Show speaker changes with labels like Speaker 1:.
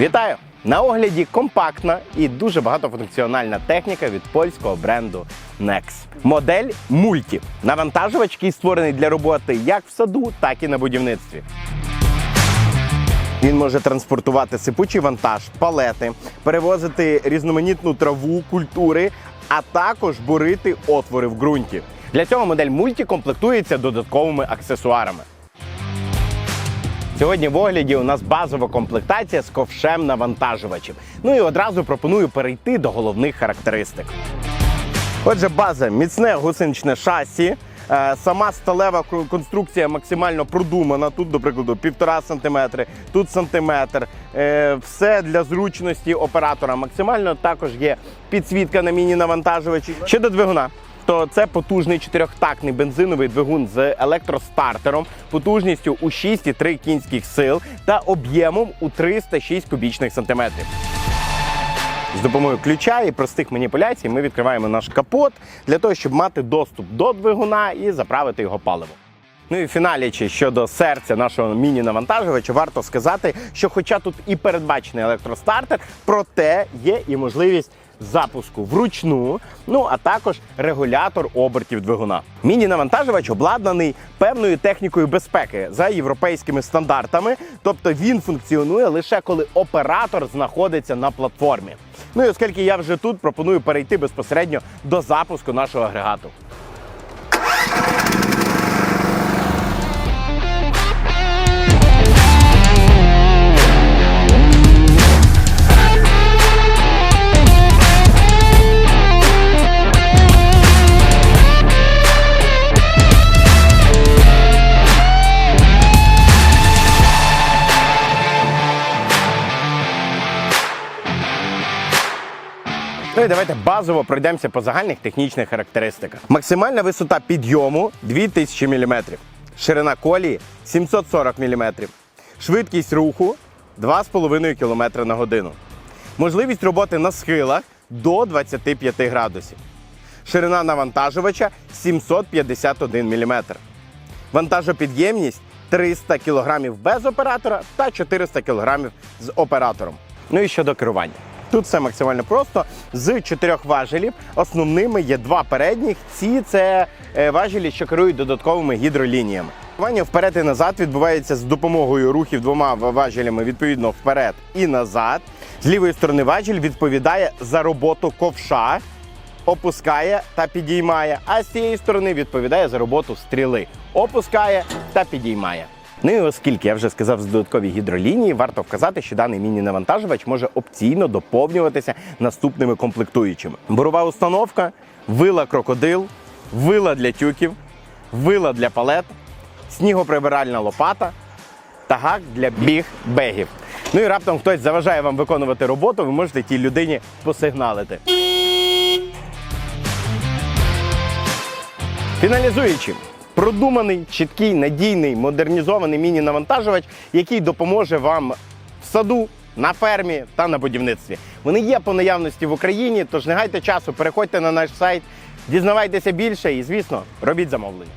Speaker 1: Вітаю! На огляді компактна і дуже багатофункціональна техніка від польського бренду Nex. Модель Multi. Навантажувач, який створений для роботи як в саду, так і на будівництві. Він може транспортувати сипучий вантаж, палети, перевозити різноманітну траву, культури, а також бурити отвори в ґрунті. Для цього модель Multi комплектується додатковими аксесуарами. Сьогодні в огляді у нас базова комплектація з ковшем навантажувачів. Ну і одразу пропоную перейти до головних характеристик. Отже, база міцне гусеничне шасі. Е, Сама сталева конструкція максимально продумана. Тут, до прикладу, півтора сантиметри, тут сантиметр. Е, Все для зручності оператора максимально. Також є підсвітка на міні-навантажувачі. Щодо двигуна. То це потужний чотирьохтактний бензиновий двигун з електростартером, потужністю у 6,3 кінських сил та об'ємом у 306 кубічних сантиметрів. З допомогою ключа і простих маніпуляцій ми відкриваємо наш капот для того, щоб мати доступ до двигуна і заправити його паливом. Ну і фіналічі щодо серця нашого міні-навантажувача, варто сказати, що хоча тут і передбачений електростартер, проте є і можливість запуску вручну, ну а також регулятор обертів двигуна. Міні-навантажувач обладнаний певною технікою безпеки за європейськими стандартами, тобто він функціонує лише коли оператор знаходиться на платформі. Ну і оскільки я вже тут, пропоную перейти безпосередньо до запуску нашого агрегату. Ну і давайте базово пройдемося по загальних технічних характеристиках. Максимальна висота підйому 2000 мм, ширина колії 740 мм, швидкість руху 2,5 км на годину. Можливість роботи на схилах до 25 градусів. Ширина навантажувача 751 мм. Вантажопідємність 300 кг без оператора та 400 кг з оператором. Ну і щодо керування. Тут все максимально просто. З чотирьох важелів основними є два передніх. Ці це е, важелі, що керують додатковими гідролініями. Керування вперед і назад відбувається з допомогою рухів двома важелями відповідно вперед і назад. З лівої сторони важіль відповідає за роботу ковша опускає та підіймає, а з цієї сторони відповідає за роботу стріли, опускає та підіймає. Ну і оскільки я вже сказав з додаткові гідролінії, варто вказати, що даний міні-навантажувач може опційно доповнюватися наступними комплектуючими: бурова установка, вила крокодил, вила для тюків, вила для палет, снігоприбиральна лопата та гак для біг-бегів. Ну і раптом хтось заважає вам виконувати роботу, ви можете тій людині посигналити. Фіналізуючи, продуманий, чіткий, надійний, модернізований міні-навантажувач, який допоможе вам в саду, на фермі та на будівництві. Вони є по наявності в Україні, тож не гайте часу, переходьте на наш сайт, дізнавайтеся більше і, звісно, робіть замовлення.